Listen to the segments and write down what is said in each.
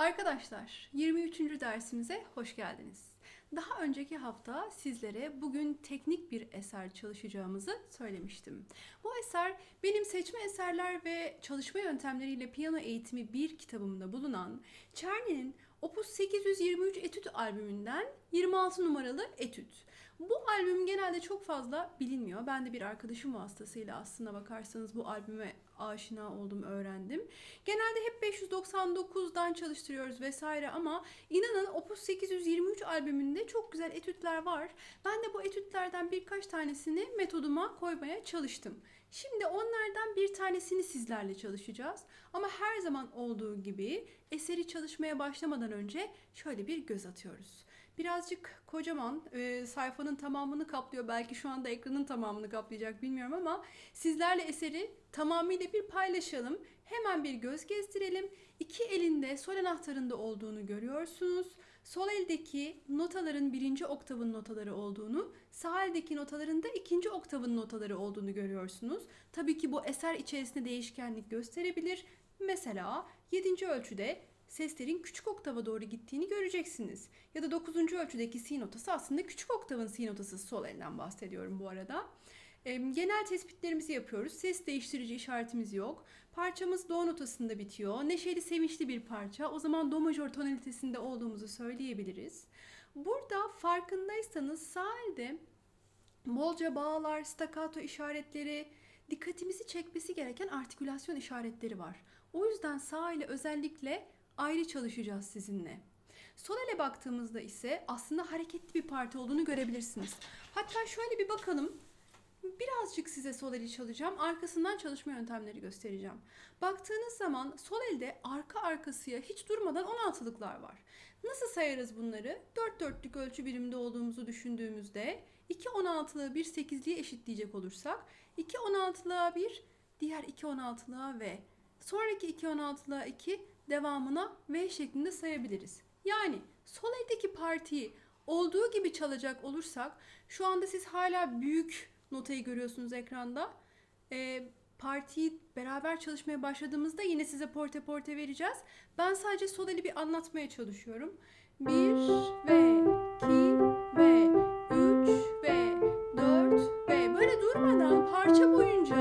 Arkadaşlar 23. dersimize hoş geldiniz. Daha önceki hafta sizlere bugün teknik bir eser çalışacağımızı söylemiştim. Bu eser benim seçme eserler ve çalışma yöntemleriyle piyano eğitimi bir kitabımda bulunan Czerny'nin Opus 823 Etüt albümünden 26 numaralı etüt. Bu albüm genelde çok fazla bilinmiyor. Ben de bir arkadaşım vasıtasıyla aslında bakarsanız bu albüme aşina oldum, öğrendim. Genelde hep 599'dan çalıştırıyoruz vesaire ama inanın Opus 823 albümünde çok güzel etütler var. Ben de bu etütlerden birkaç tanesini metoduma koymaya çalıştım. Şimdi onlardan bir tanesini sizlerle çalışacağız. Ama her zaman olduğu gibi eseri çalışmaya başlamadan önce şöyle bir göz atıyoruz. Birazcık kocaman e, sayfanın tamamını kaplıyor. Belki şu anda ekranın tamamını kaplayacak bilmiyorum ama sizlerle eseri tamamıyla bir paylaşalım. Hemen bir göz gezdirelim. İki elinde sol anahtarında olduğunu görüyorsunuz. Sol eldeki notaların birinci oktavın notaları olduğunu, sağ eldeki notaların da ikinci oktavın notaları olduğunu görüyorsunuz. Tabii ki bu eser içerisinde değişkenlik gösterebilir. Mesela 7. ölçüde seslerin küçük oktava doğru gittiğini göreceksiniz. Ya da 9. ölçüdeki si notası aslında küçük oktavın si notası sol elden bahsediyorum bu arada. Genel tespitlerimizi yapıyoruz. Ses değiştirici işaretimiz yok. Parçamız do notasında bitiyor. Neşeli, sevinçli bir parça. O zaman do majör tonalitesinde olduğumuzu söyleyebiliriz. Burada farkındaysanız sağ elde bolca bağlar, staccato işaretleri, dikkatimizi çekmesi gereken artikülasyon işaretleri var. O yüzden sağ ile özellikle ayrı çalışacağız sizinle. Sol ele baktığımızda ise aslında hareketli bir parti olduğunu görebilirsiniz. Hatta şöyle bir bakalım. Birazcık size sol eli çalacağım. Arkasından çalışma yöntemleri göstereceğim. Baktığınız zaman sol elde arka arkasıya hiç durmadan 16'lıklar var. Nasıl sayarız bunları? 4 dörtlük ölçü biriminde olduğumuzu düşündüğümüzde 2 16'lığı bir 8'liğe eşitleyecek olursak 2 16'lığa 1, diğer 2 16'lığa V. Sonraki 2 16'lığa 2 devamına V şeklinde sayabiliriz. Yani sol eldeki partiyi olduğu gibi çalacak olursak şu anda siz hala büyük notayı görüyorsunuz ekranda. Ee, partiyi beraber çalışmaya başladığımızda yine size porte porte vereceğiz. Ben sadece sol eli bir anlatmaya çalışıyorum. 1 ve 2 ve 3 ve 4 ve böyle durmadan parça boyunca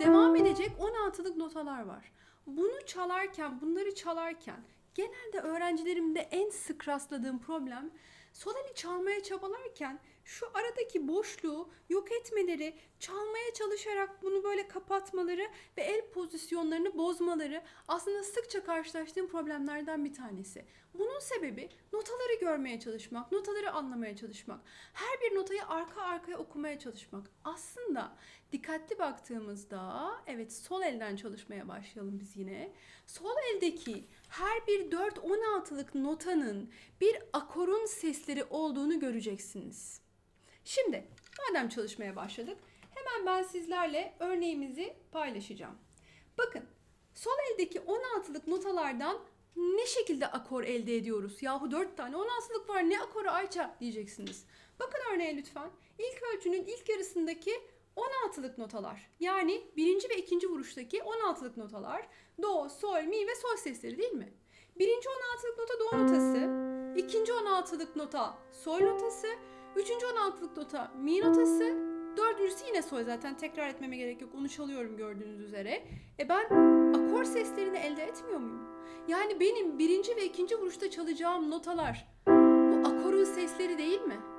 devam edecek 16'lık notalar var. Bunu çalarken, bunları çalarken genelde öğrencilerimde en sık rastladığım problem sol eli çalmaya çabalarken şu aradaki boşluğu yok etmeleri, çalmaya çalışarak bunu böyle kapatmaları ve el pozisyonlarını bozmaları aslında sıkça karşılaştığım problemlerden bir tanesi. Bunun sebebi notaları görmeye çalışmak, notaları anlamaya çalışmak, her bir notayı arka arkaya okumaya çalışmak. Aslında dikkatli baktığımızda evet sol elden çalışmaya başlayalım biz yine. Sol eldeki her bir 4-16'lık notanın bir akorun sesleri olduğunu göreceksiniz. Şimdi madem çalışmaya başladık hemen ben sizlerle örneğimizi paylaşacağım. Bakın sol eldeki 16'lık notalardan ne şekilde akor elde ediyoruz? Yahu 4 tane 16'lık var ne akoru Ayça diyeceksiniz. Bakın örneğe lütfen. İlk ölçünün ilk yarısındaki 16'lık notalar. Yani birinci ve ikinci vuruştaki 16'lık notalar. Do, sol, mi ve sol sesleri değil mi? Birinci 16'lık nota do notası. ikinci 16'lık nota sol notası. Üçüncü 16'lık nota mi notası. Dördüncüsü yine sol zaten tekrar etmeme gerek yok. Onu çalıyorum gördüğünüz üzere. E ben akor seslerini elde etmiyor muyum? Yani benim birinci ve ikinci vuruşta çalacağım notalar bu akorun sesleri değil mi?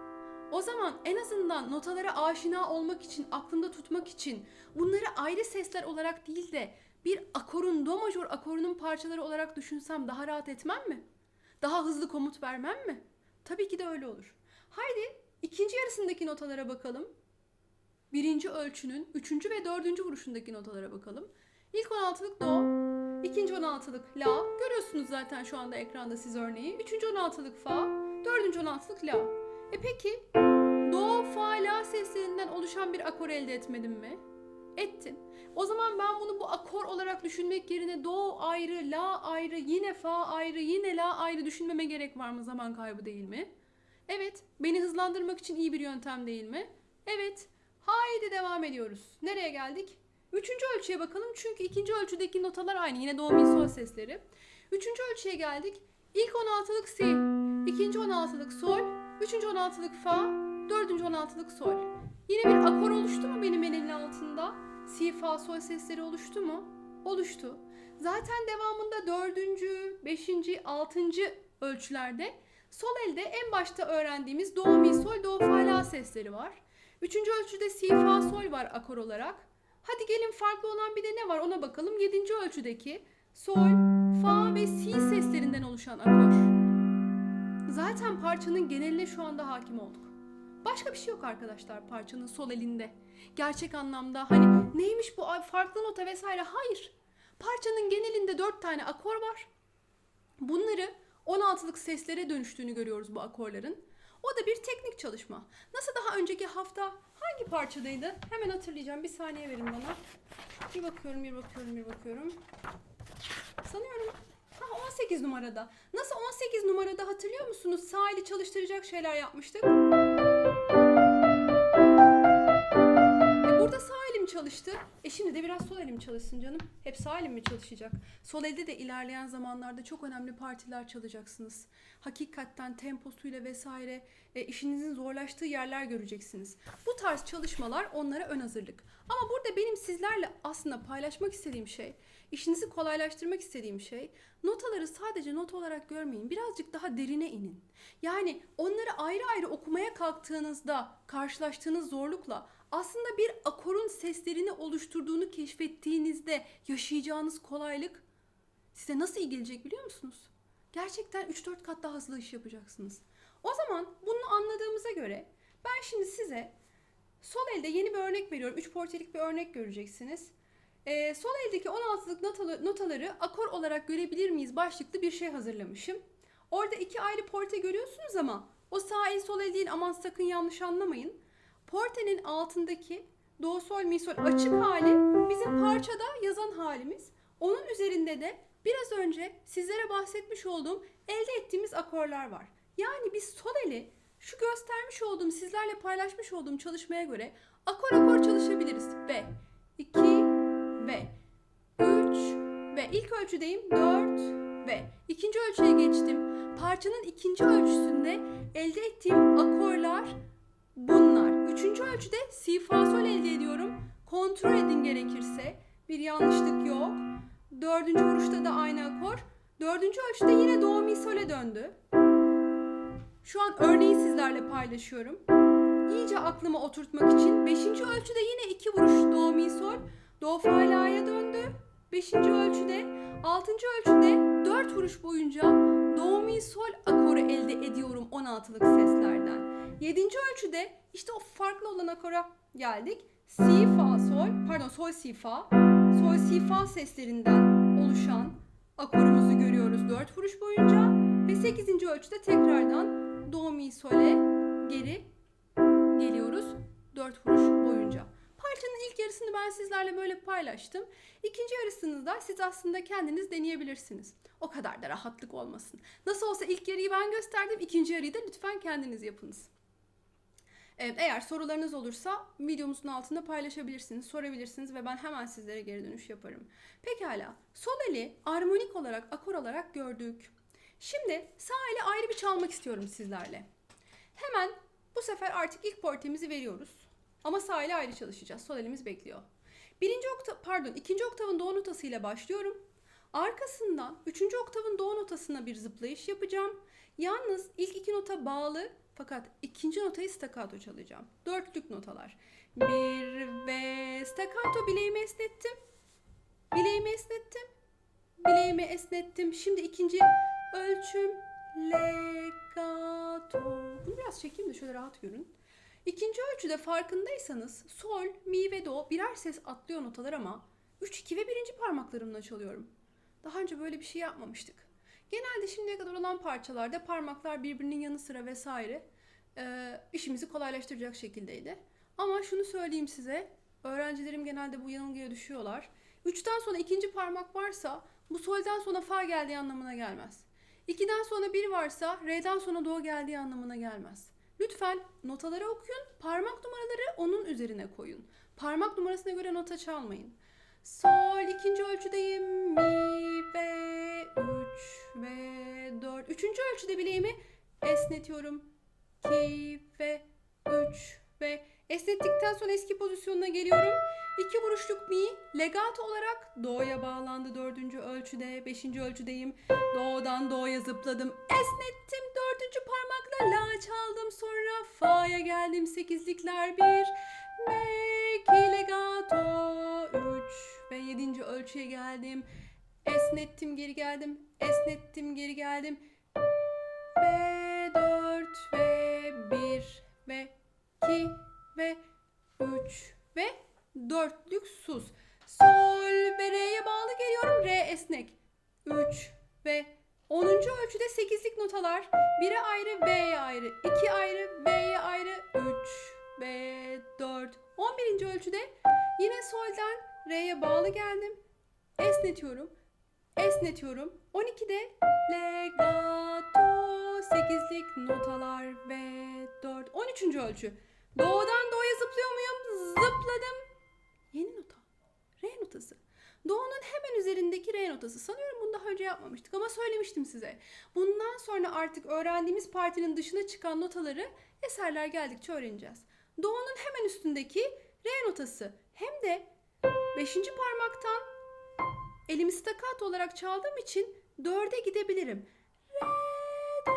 O zaman en azından notalara aşina olmak için, aklımda tutmak için bunları ayrı sesler olarak değil de bir akorun, do majör akorunun parçaları olarak düşünsem daha rahat etmem mi? Daha hızlı komut vermem mi? Tabii ki de öyle olur. Haydi ikinci yarısındaki notalara bakalım. Birinci ölçünün üçüncü ve dördüncü vuruşundaki notalara bakalım. İlk 16'lık do, ikinci 16'lık la. Görüyorsunuz zaten şu anda ekranda siz örneği. Üçüncü 16'lık fa, dördüncü 16'lık la. E peki do, fa, la seslerinden oluşan bir akor elde etmedim mi? Ettim. O zaman ben bunu bu akor olarak düşünmek yerine do ayrı, la ayrı, yine fa ayrı, yine la ayrı düşünmeme gerek var mı? Zaman kaybı değil mi? Evet. Beni hızlandırmak için iyi bir yöntem değil mi? Evet. Haydi devam ediyoruz. Nereye geldik? Üçüncü ölçüye bakalım çünkü ikinci ölçüdeki notalar aynı. Yine do, mi, sol sesleri. Üçüncü ölçüye geldik. İlk 16'lık si, ikinci 16'lık sol, üçüncü 16'lık fa, dördüncü 16'lık sol. Yine bir akor oluştu mu benim elimin altında? Si, fa, sol sesleri oluştu mu? Oluştu. Zaten devamında dördüncü, beşinci, altıncı ölçülerde sol elde en başta öğrendiğimiz do, mi, sol, do, fa, la sesleri var. Üçüncü ölçüde si, fa, sol var akor olarak. Hadi gelin farklı olan bir de ne var ona bakalım. Yedinci ölçüdeki sol, fa ve si seslerinden oluşan akor. Zaten parçanın geneline şu anda hakim olduk. Başka bir şey yok arkadaşlar parçanın sol elinde. Gerçek anlamda hani neymiş bu farklı nota vesaire hayır. Parçanın genelinde dört tane akor var. Bunları 16'lık seslere dönüştüğünü görüyoruz bu akorların. O da bir teknik çalışma. Nasıl daha önceki hafta hangi parçadaydı? Hemen hatırlayacağım. Bir saniye verin bana. Bir bakıyorum, bir bakıyorum, bir bakıyorum. Sanıyorum 18 numarada. Nasıl 18 numarada hatırlıyor musunuz? Sağ eli çalıştıracak şeyler yapmıştık. E burada sağ elim çalıştı. E şimdi de biraz sol elim çalışsın canım. Hep sağ elim mi çalışacak? Sol elde de ilerleyen zamanlarda çok önemli partiler çalacaksınız. Hakikaten temposuyla vesaire e, işinizin zorlaştığı yerler göreceksiniz. Bu tarz çalışmalar onlara ön hazırlık. Ama burada benim sizlerle aslında paylaşmak istediğim şey, işinizi kolaylaştırmak istediğim şey, notaları sadece not olarak görmeyin. Birazcık daha derine inin. Yani onları ayrı ayrı okumaya kalktığınızda karşılaştığınız zorlukla aslında bir akorun seslerini oluşturduğunu keşfettiğinizde yaşayacağınız kolaylık size nasıl iyi gelecek biliyor musunuz? Gerçekten 3-4 kat daha hızlı iş yapacaksınız. O zaman bunu anladığımıza göre ben şimdi size sol elde yeni bir örnek veriyorum. 3 portelik bir örnek göreceksiniz. Ee, sol eldeki 16'lık notalı, notaları akor olarak görebilir miyiz başlıklı bir şey hazırlamışım. Orada iki ayrı porte görüyorsunuz ama o sağ el sol el değil aman sakın yanlış anlamayın. Portenin altındaki do sol mi sol açık hali bizim parçada yazan halimiz. Onun üzerinde de biraz önce sizlere bahsetmiş olduğum elde ettiğimiz akorlar var. Yani biz sol eli şu göstermiş olduğum sizlerle paylaşmış olduğum çalışmaya göre akor akor çalışabiliriz. Ve 2 ve 3 ve ilk ölçüdeyim 4 ve ikinci ölçüye geçtim. Parçanın ikinci ölçüsünde elde ettiğim akorlar bunlar. Üçüncü ölçüde si fa sol elde ediyorum. Kontrol edin gerekirse. Bir yanlışlık yok. Dördüncü vuruşta da aynı akor. Dördüncü ölçüde yine do mi sol'e döndü. Şu an örneği sizlerle paylaşıyorum. İyice aklıma oturtmak için beşinci ölçüde yine iki vuruş do mi sol. Do fa la'ya döndü. Beşinci ölçüde. Altıncı ölçüde dört vuruş boyunca do mi sol akoru elde ediyorum 16'lık seslerden. Yedinci ölçüde işte o farklı olan akora geldik. Si fa sol pardon sol si fa sol si fa seslerinden oluşan akorumuzu görüyoruz dört vuruş boyunca ve sekizinci ölçüde tekrardan do mi sole geri geliyoruz dört vuruş ilk yarısını ben sizlerle böyle paylaştım. İkinci yarısını da siz aslında kendiniz deneyebilirsiniz. O kadar da rahatlık olmasın. Nasıl olsa ilk yarıyı ben gösterdim, ikinci yarıyı da lütfen kendiniz yapınız. Evet, eğer sorularınız olursa videomuzun altında paylaşabilirsiniz, sorabilirsiniz ve ben hemen sizlere geri dönüş yaparım. Pekala, sol eli armonik olarak, akor olarak gördük. Şimdi sağ eli ayrı bir çalmak istiyorum sizlerle. Hemen bu sefer artık ilk portemizi veriyoruz. Ama sağ ile ayrı çalışacağız. Sol elimiz bekliyor. Birinci oktav, pardon, ikinci oktavın do notasıyla başlıyorum. Arkasından üçüncü oktavın do notasına bir zıplayış yapacağım. Yalnız ilk iki nota bağlı fakat ikinci notayı staccato çalacağım. Dörtlük notalar. Bir ve staccato bileğimi esnettim. Bileğimi esnettim. Bileğimi esnettim. Şimdi ikinci ölçüm legato. Bunu biraz çekeyim de şöyle rahat görün. İkinci ölçüde farkındaysanız sol, mi ve do birer ses atlıyor notalar ama 3, 2 ve birinci parmaklarımla çalıyorum. Daha önce böyle bir şey yapmamıştık. Genelde şimdiye kadar olan parçalarda parmaklar birbirinin yanı sıra vesaire e, işimizi kolaylaştıracak şekildeydi. Ama şunu söyleyeyim size, öğrencilerim genelde bu yanılgıya düşüyorlar. Üçten sonra ikinci parmak varsa bu solden sonra fa geldiği anlamına gelmez. İkiden sonra bir varsa re'den sonra do geldiği anlamına gelmez. Lütfen notaları okuyun, parmak numaraları onun üzerine koyun. Parmak numarasına göre nota çalmayın. Sol ikinci ölçüdeyim. Mi ve 3 ve 4. ölçüde bileğimi esnetiyorum. 2 ve 3 ve esnettikten sonra eski pozisyonuna geliyorum. İki vuruşluk mi legato olarak do'ya bağlandı dördüncü ölçüde. Beşinci ölçüdeyim. Do'dan do'ya zıpladım. Esnettim dördüncü parmakla la çaldım. Sonra fa'ya geldim. Sekizlikler bir ve iki legato. Üç ve yedinci ölçüye geldim. Esnettim geri geldim. Esnettim geri geldim. Ve dört ve bir ve iki ve üç ve dörtlük sus. Sol ve re'ye bağlı geliyorum. Re esnek. Üç ve onuncu ölçüde sekizlik notalar. Biri ayrı, V'ye ayrı. iki ayrı, V'ye ayrı. Üç ve dört. On birinci ölçüde yine soldan Re'ye bağlı geldim. Esnetiyorum. Esnetiyorum. 12'de legato 8'lik notalar ve 4. 13. ölçü. Do'dan do'ya zıplıyor muyum? Zıpladım. Yeni nota. Re notası. Do'nun hemen üzerindeki re notası. Sanıyorum bunu daha önce yapmamıştık ama söylemiştim size. Bundan sonra artık öğrendiğimiz partinin dışına çıkan notaları eserler geldikçe öğreneceğiz. Do'nun hemen üstündeki re notası. Hem de 5. parmaktan elimi staccato olarak çaldığım için dörde gidebilirim. Re, do,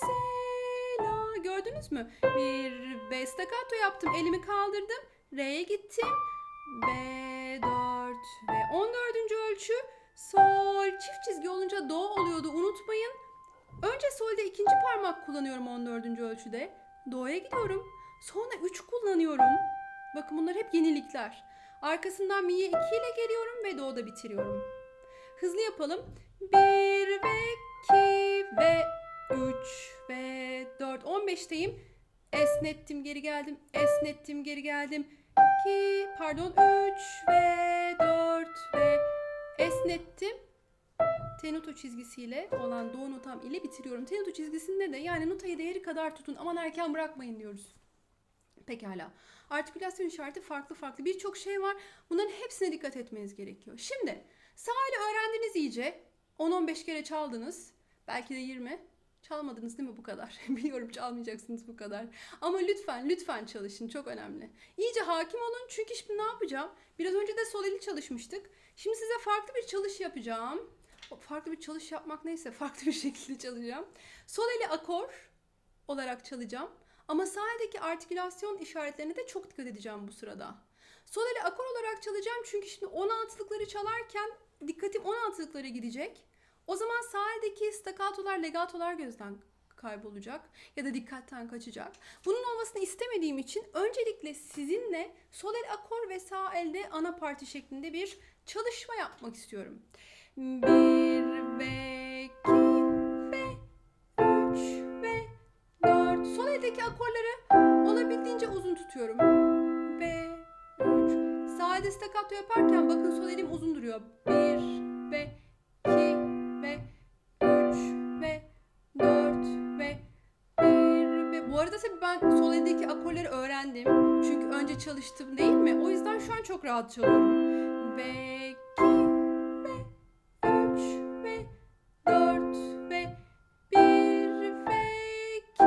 se, la. Gördünüz mü? Bir ve staccato yaptım. Elimi kaldırdım. Re'ye gittim. Be, dört ve on dördüncü ölçü. Sol çift çizgi olunca do oluyordu unutmayın. Önce solde ikinci parmak kullanıyorum 14. ölçüde. Do'ya gidiyorum. Sonra 3 kullanıyorum. Bakın bunlar hep yenilikler. Arkasından mi'ye 2 ile geliyorum ve do'da bitiriyorum. Hızlı yapalım. 1 ve 2 ve 3 ve 4. 15'teyim. Esnettim geri geldim. Esnettim geri geldim. 2 pardon 3 ve 4 ve esnettim. Tenuto çizgisiyle olan do notam ile bitiriyorum. Tenuto çizgisinde de yani notayı değeri kadar tutun aman erken bırakmayın diyoruz. Pekala. Artikülasyon işareti farklı farklı birçok şey var. Bunların hepsine dikkat etmeniz gerekiyor. Şimdi sahile öğrendiniz iyice. 10-15 kere çaldınız. Belki de 20. Çalmadınız değil mi bu kadar? Biliyorum çalmayacaksınız bu kadar. Ama lütfen lütfen çalışın çok önemli. İyice hakim olun çünkü şimdi ne yapacağım? Biraz önce de sol eli çalışmıştık. Şimdi size farklı bir çalış yapacağım. Farklı bir çalış yapmak neyse farklı bir şekilde çalacağım. Sol eli akor olarak çalacağım. Ama sağ eldeki artikülasyon işaretlerine de çok dikkat edeceğim bu sırada. Sol eli akor olarak çalacağım çünkü şimdi 16'lıkları çalarken dikkatim 16'lıklara gidecek. O zaman sağ eldeki staccatolar, legatolar gözden kaybolacak ya da dikkatten kaçacak. Bunun olmasını istemediğim için öncelikle sizinle sol el akor ve sağ elde ana parti şeklinde bir çalışma yapmak istiyorum. Bir ve iki ve üç ve dört. Sol eldeki akorları olabildiğince uzun tutuyorum. Ve üç. Sağ elde staccato yaparken bakın sol elim uzun duruyor. Bir akorları öğrendim. Çünkü önce çalıştım değil mi? O yüzden şu an çok rahat çalıyorum. Ve iki ve üç ve dört ve bir ve iki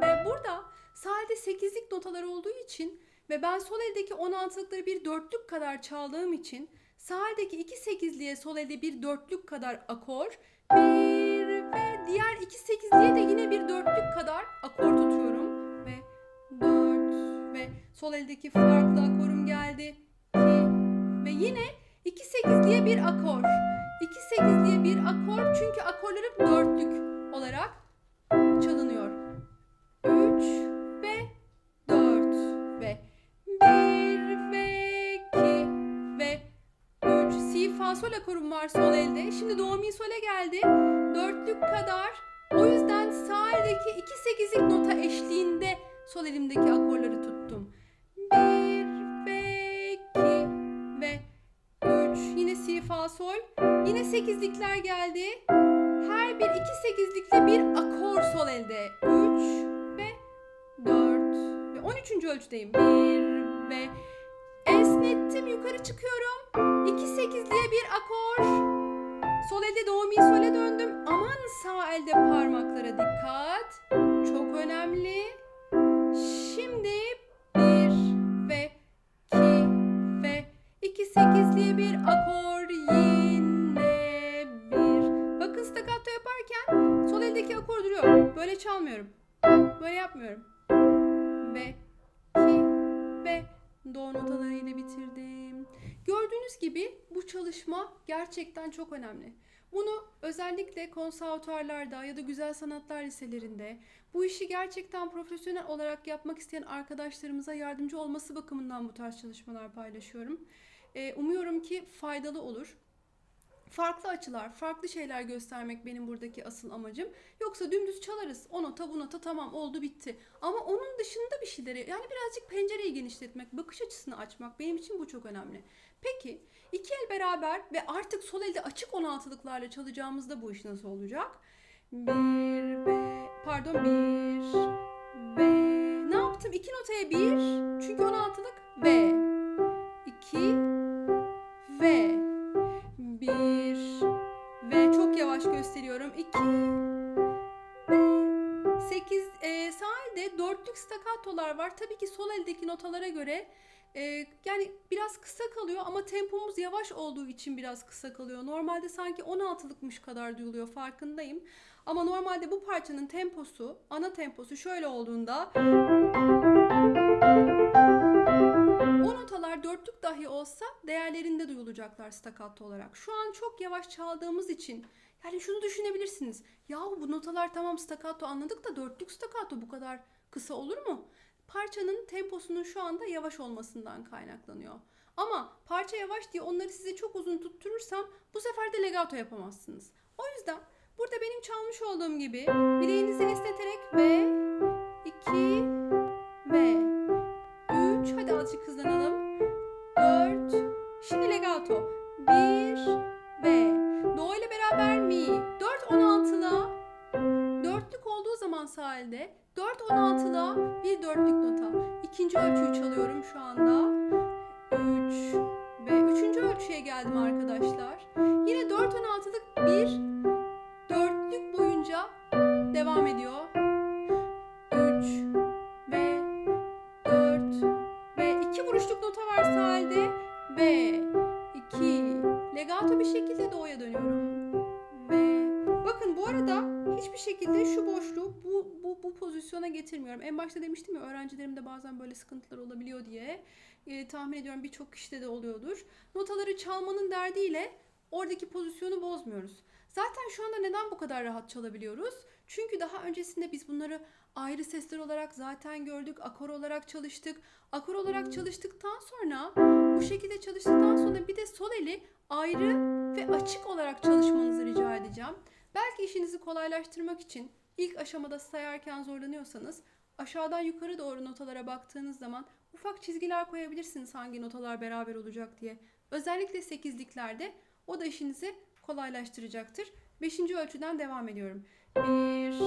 ve burada sade sekizlik notalar olduğu için ve ben sol eldeki 16'lıkları bir dörtlük kadar çaldığım için sağ eldeki iki sekizliğe sol elde bir dörtlük kadar akor bir ve diğer iki sekizliğe de yine bir dörtlük kadar akor tutuyorum sol eldeki farklı akorum geldi iki ve yine iki sekizliğe bir akor iki sekizliğe bir akor çünkü akorlarım dörtlük olarak çalınıyor. Üç ve dört ve bir ve iki ve üç. Si fa sol akorum var sol elde. Şimdi do mi sole geldi. Dörtlük kadar. O yüzden sağ eldeki iki sekizlik nota eşliğinde sol elimdeki akorları tuttum. Sol. Yine sekizlikler geldi. Her bir iki sekizlikle bir akor sol elde. Üç ve dört ve on üçüncü ölçüdeyim. Bir ve esnettim yukarı çıkıyorum. İki sekizliğe bir akor. Sol elde do mi sole döndüm. Aman sağ elde parmaklara dikkat. Çok önemli. Şimdi bir ve iki ve iki sekizliye bir akor Böyle çalmıyorum. Böyle yapmıyorum. Ve iki ve do notalarıyla bitirdim. Gördüğünüz gibi bu çalışma gerçekten çok önemli. Bunu özellikle konservatuarlarda ya da güzel sanatlar liselerinde bu işi gerçekten profesyonel olarak yapmak isteyen arkadaşlarımıza yardımcı olması bakımından bu tarz çalışmalar paylaşıyorum. Umuyorum ki faydalı olur. Farklı açılar, farklı şeyler göstermek benim buradaki asıl amacım. Yoksa dümdüz çalarız. O nota bu nota tamam oldu bitti. Ama onun dışında bir şeyleri yani birazcık pencereyi genişletmek, bakış açısını açmak benim için bu çok önemli. Peki iki el beraber ve artık sol elde açık 16'lıklarla çalacağımızda bu iş nasıl olacak? Bir ve pardon bir ve ne yaptım? İki notaya bir çünkü 16'lık ve iki iki ve sekiz e, sağ elde dörtlük staccatolar var. Tabii ki sol eldeki notalara göre e, yani biraz kısa kalıyor ama tempomuz yavaş olduğu için biraz kısa kalıyor. Normalde sanki 16'lıkmış kadar duyuluyor farkındayım. Ama normalde bu parçanın temposu, ana temposu şöyle olduğunda notalar dörtlük dahi olsa değerlerinde duyulacaklar staccato olarak. Şu an çok yavaş çaldığımız için yani şunu düşünebilirsiniz. Yahu bu notalar tamam staccato anladık da dörtlük staccato bu kadar kısa olur mu? Parçanın temposunun şu anda yavaş olmasından kaynaklanıyor. Ama parça yavaş diye onları size çok uzun tutturursam bu sefer de legato yapamazsınız. O yüzden burada benim çalmış olduğum gibi bileğinizi esneterek ve 2 ve 1 ve do ile beraber mi 4 16'la dörtlük olduğu zaman sağ elde 4 16'la bir dörtlük nota. İkinci ölçüyü çalıyorum şu anda. Getirmiyorum. En başta demiştim ya öğrencilerimde bazen böyle sıkıntılar olabiliyor diye. Ee, tahmin ediyorum birçok kişide de oluyordur. Notaları çalmanın derdiyle oradaki pozisyonu bozmuyoruz. Zaten şu anda neden bu kadar rahat çalabiliyoruz? Çünkü daha öncesinde biz bunları ayrı sesler olarak zaten gördük. Akor olarak çalıştık. Akor olarak çalıştıktan sonra bu şekilde çalıştıktan sonra bir de sol eli ayrı ve açık olarak çalışmanızı rica edeceğim. Belki işinizi kolaylaştırmak için ilk aşamada sayarken zorlanıyorsanız aşağıdan yukarı doğru notalara baktığınız zaman ufak çizgiler koyabilirsiniz hangi notalar beraber olacak diye. Özellikle sekizliklerde o da işinizi kolaylaştıracaktır. Beşinci ölçüden devam ediyorum. Bir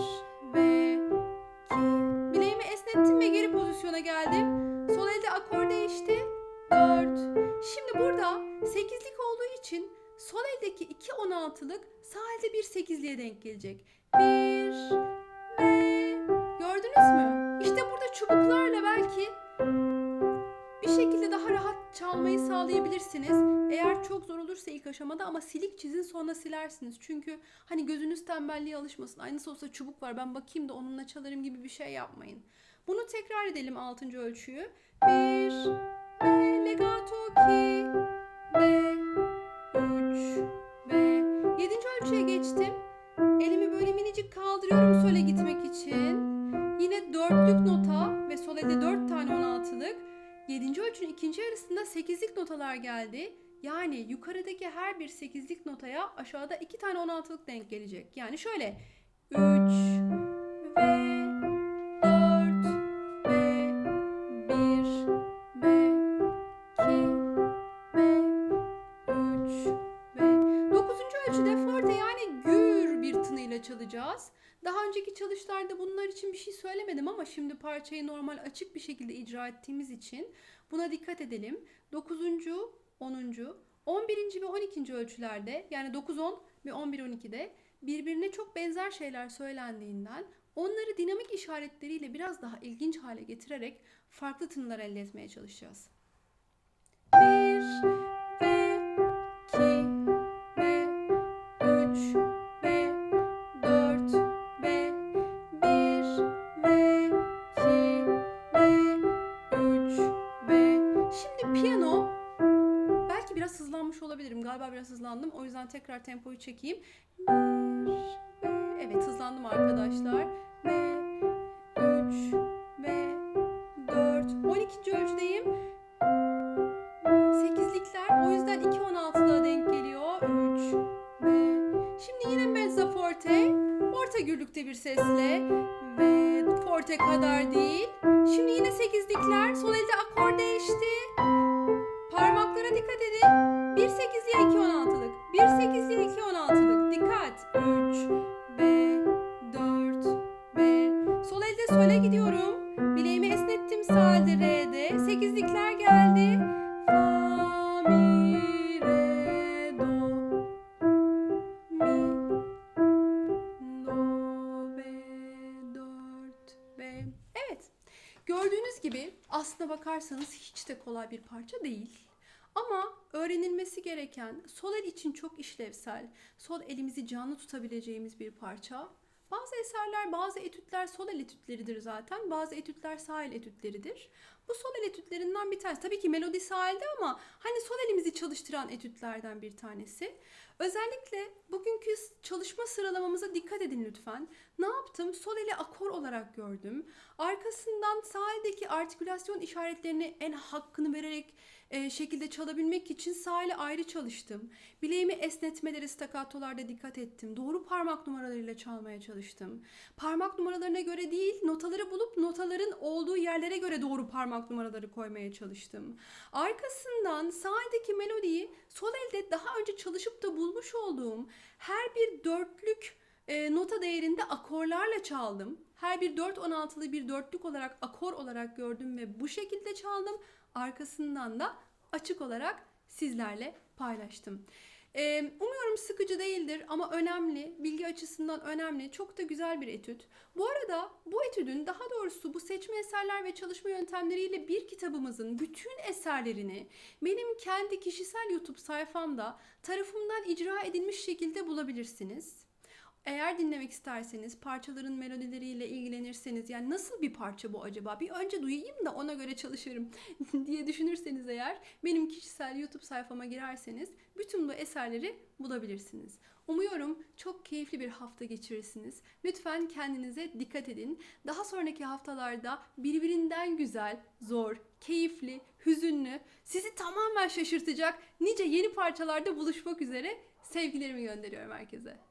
ve iki. Bileğimi esnettim ve geri pozisyona geldim. Sol elde akor değişti. Dört. Şimdi burada sekizlik olduğu için sol eldeki iki on altılık sağ elde bir sekizliğe denk gelecek. Bir şekilde daha rahat çalmayı sağlayabilirsiniz. Eğer çok zor olursa ilk aşamada ama silik çizin sonra silersiniz. Çünkü hani gözünüz tembelliğe alışmasın. Aynısı olsa çubuk var ben bakayım da onunla çalarım gibi bir şey yapmayın. Bunu tekrar edelim 6. ölçüyü. 1 ve legato 2 ve 7. ölçünün ikinci yarısında 8'lik notalar geldi. Yani yukarıdaki her bir 8'lik notaya aşağıda 2 tane 16'lık denk gelecek. Yani şöyle 3 ve 4 ve 1 ve 2 ve 3 ve 9. ölçüde forte yani gür bir tınıyla çalacağız. Daha önceki çalışlarda bunlar için bir şey söylemedim ama şimdi parçayı normal açık bir şekilde icra ettiğimiz için buna dikkat edelim. 9. 10. 11. ve 12. ölçülerde yani 9-10 ve 11-12'de birbirine çok benzer şeyler söylendiğinden onları dinamik işaretleriyle biraz daha ilginç hale getirerek farklı tınılar elde etmeye çalışacağız. 1 biraz hızlandım. O yüzden tekrar tempoyu çekeyim. 1 ve evet hızlandım arkadaşlar. Ve 3 ve 4 12. ölçüdeyim. Sekizlikler o yüzden 2 16'lığa denk geliyor. 3 ve şimdi yine mezza forte orta gürlükte bir sesle ve forte kadar değil. Gidiyorum. Bileğimi esnettim sağ elde re'de. Sekizlikler geldi. Fa, mi, re, do, mi, do, ve, dört, ve. Evet. Gördüğünüz gibi aslına bakarsanız hiç de kolay bir parça değil. Ama öğrenilmesi gereken sol el için çok işlevsel, sol elimizi canlı tutabileceğimiz bir parça. Bazı eserler, bazı etütler sol el etütleridir zaten. Bazı etütler sağ el etütleridir. Bu sol el etütlerinden bir tanesi. Tabii ki melodi sağ elde ama hani sol elimizi çalıştıran etütlerden bir tanesi. Özellikle bugünkü çalışma sıralamamıza dikkat edin lütfen. Ne yaptım? Sol eli akor olarak gördüm. Arkasından sağ eldeki artikülasyon işaretlerini en hakkını vererek e, şekilde çalabilmek için sağ ile ayrı çalıştım. Bileğimi esnetmeleri stakatolarda dikkat ettim. Doğru parmak numaralarıyla çalmaya çalıştım. Parmak numaralarına göre değil, notaları bulup notaların olduğu yerlere göre doğru parmak numaraları koymaya çalıştım. Arkasından sağ eldeki melodiyi sol elde daha önce çalışıp da bulmuş olduğum her bir dörtlük e, nota değerinde akorlarla çaldım. Her bir 4-16'lı bir dörtlük olarak akor olarak gördüm ve bu şekilde çaldım. Arkasından da açık olarak sizlerle paylaştım. Umuyorum sıkıcı değildir ama önemli, bilgi açısından önemli, çok da güzel bir etüt. Bu arada bu etüdün daha doğrusu bu seçme eserler ve çalışma yöntemleriyle bir kitabımızın bütün eserlerini benim kendi kişisel YouTube sayfamda tarafımdan icra edilmiş şekilde bulabilirsiniz. Eğer dinlemek isterseniz, parçaların melodileriyle ilgilenirseniz, yani nasıl bir parça bu acaba? Bir önce duyayım da ona göre çalışırım diye düşünürseniz eğer, benim kişisel YouTube sayfama girerseniz bütün bu eserleri bulabilirsiniz. Umuyorum çok keyifli bir hafta geçirirsiniz. Lütfen kendinize dikkat edin. Daha sonraki haftalarda birbirinden güzel, zor, keyifli, hüzünlü, sizi tamamen şaşırtacak nice yeni parçalarda buluşmak üzere sevgilerimi gönderiyorum herkese.